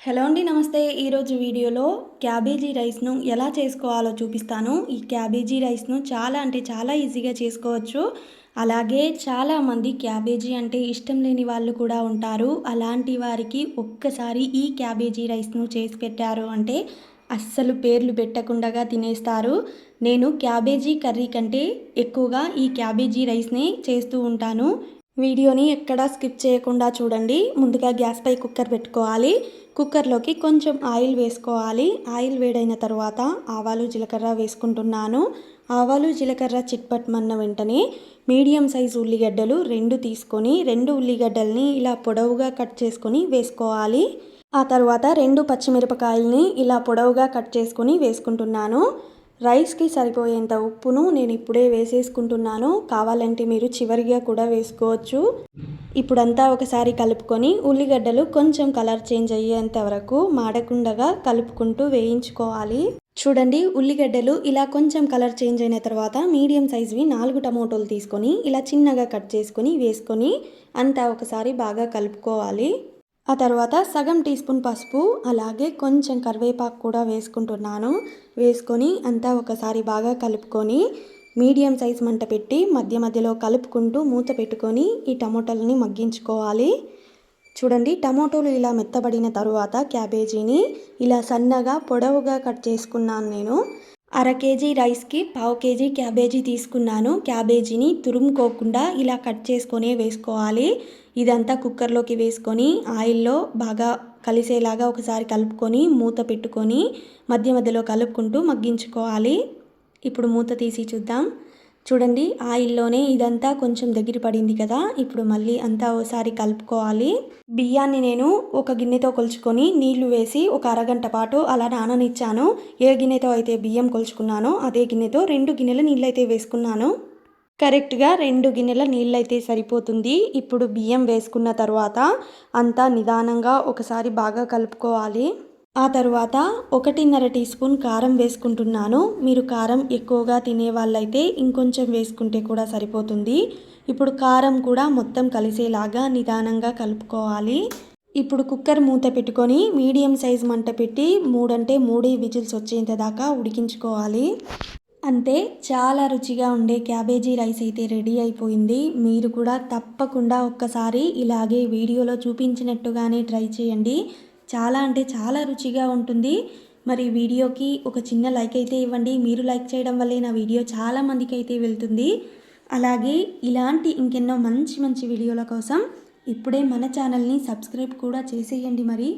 Hello అండి నమస్తే. ఈరోజు వీడియోలో క్యాబేజీ రైస్ను ఎలా చేసుకోవాలో చూపిస్తాను. ఈ క్యాబేజీ రైస్ను చాలా అంటే చాలా ఈజీగా చేసుకోవచ్చు. అలాగే చాలామంది క్యాబేజీ అంటే ఇష్టం లేని వాళ్ళు కూడా ఉంటారు. అలాంటి వారికి ఒక్కసారి ఈ క్యాబేజీ రైస్ను చేసి పెట్టారు అంటే అస్సలు పేర్లు పెట్టకుండా తినేస్తారు. నేను క్యాబేజీ కర్రీ కంటే ఎక్కువగా ఈ క్యాబేజీ రైస్నే చేస్తూ ఉంటాను. వీడియోని ఎక్కడా స్కిప్ చేయకుండా చూడండి. ముందుగా గ్యాస్పై కుక్కర్ పెట్టుకోవాలి. కుక్కర్లోకి కొంచెం ఆయిల్ వేసుకోవాలి. ఆయిల్ వేడైన తర్వాత ఆవాలు జీలకర్ర వేసుకుంటున్నాను. ఆవాలు జీలకర్ర చిట్పట్మన్న వెంటనే మీడియం సైజు ఉల్లిగడ్డలు రెండు తీసుకొని రెండు ఉల్లిగడ్డల్ని ఇలా పొడవుగా కట్ చేసుకొని వేసుకోవాలి. ఆ తర్వాత రెండు పచ్చిమిరపకాయల్ని ఇలా పొడవుగా కట్ చేసుకొని వేసుకుంటున్నాను. రైస్కి సరిపోయేంత ఉప్పును నేను ఇప్పుడే వేసేసుకుంటున్నాను. కావాలంటే మీరు చివరిగా కూడా వేసుకోవచ్చు. ఇప్పుడంతా ఒకసారి కలుపుకొని ఉల్లిగడ్డలు కొంచెం కలర్ చేంజ్ అయ్యేంత వరకు మాడకుండగా కలుపుకుంటూ వేయించుకోవాలి. చూడండి ఉల్లిగడ్డలు ఇలా కొంచెం కలర్ చేంజ్ అయిన తర్వాత మీడియం సైజ్వి నాలుగు టమోటోలు తీసుకొని ఇలా చిన్నగా కట్ చేసుకొని వేసుకొని అంతా ఒకసారి బాగా కలుపుకోవాలి. ఆ తర్వాత సగం టీ స్పూన్ పసుపు అలాగే కొంచెం కరివేపాకు కూడా వేసుకుంటున్నాను. వేసుకొని అంతా ఒకసారి బాగా కలుపుకొని మీడియం సైజ్ మంట పెట్టి మధ్య మధ్యలో కలుపుకుంటూ మూత పెట్టుకొని ఈ టమోటాలని మగ్గించుకోవాలి. చూడండి టమోటోలు ఇలా మెత్తబడిన తరువాత క్యాబేజీని ఇలా సన్నగా పొడవుగా కట్ చేసుకున్నాను నేను. అర కేజీ రైస్కి పావు కేజీ క్యాబేజీ తీసుకున్నాను. క్యాబేజీని తురుముకోకుండా ఇలా కట్ చేసుకొని వేసుకోవాలి. ఇదంతా కుక్కర్లోకి వేసుకొని ఆయిల్లో బాగా కలిసేలాగా ఒకసారి కలుపుకొని మూత పెట్టుకొని మధ్య మధ్యలో కలుపుకుంటూ మగ్గించుకోవాలి. ఇప్పుడు మూత తీసి చూద్దాం. చూడండి ఆయిల్లోనే ఇదంతా కొంచెం దగ్గర పడింది కదా. ఇప్పుడు మళ్ళీ అంతా ఒకసారి కలుపుకోవాలి. బియ్యాన్ని నేను ఒక గిన్నెతో కొలుచుకొని నీళ్ళు వేసి ఒక అరగంట పాటు అలా నాననిచ్చాను. ఏ గిన్నెతో అయితే బియ్యం కొలుచుకున్నానో అదే గిన్నెతో రెండు గిన్నెల నీళ్ళైతే వేసుకున్నాను. కరెక్ట్గా రెండు గిన్నెల నీళ్ళైతే సరిపోతుంది. ఇప్పుడు బియ్యం వేసుకున్న తర్వాత అంతా నిదానంగా ఒకసారి బాగా కలుపుకోవాలి. ఆ తర్వాత ఒకటిన్నర టీ స్పూన్ కారం వేసుకుంటున్నాను. మీరు కారం ఎక్కువగా తినే వాళ్ళైతే ఇంకొంచెం వేసుకుంటే కూడా సరిపోతుంది. ఇప్పుడు కారం కూడా మొత్తం కలిసేలాగా నిదానంగా కలుపుకోవాలి. ఇప్పుడు కుక్కర్ మూత పెట్టుకొని మీడియం సైజ్ మంట పెట్టి మూడంటే మూడే విజిల్స్ వచ్చేంత దాకా ఉడికించుకోవాలి. అంతే చాలా రుచిగా ఉండే క్యాబేజీ రైస్ అయితే రెడీ అయిపోయింది. మీరు కూడా తప్పకుండా ఒక్కసారి ఇలాగే వీడియోలో చూపించినట్టుగానే ట్రై చేయండి. చాలా అంటే చాలా రుచిగా ఉంటుంది. మరి వీడియోకి ఒక చిన్న లైక్ అయితే ఇవ్వండి. మీరు లైక్ చేయడం వల్లే నా వీడియో చాలా మందికి అయితే వెళ్తుంది. అలాగే ఇలాంటి ఇంకెన్నో మంచి మంచి వీడియోల కోసం ఇప్పుడే మన ఛానల్ని సబ్స్క్రైబ్ కూడా చేసేయండి మరి.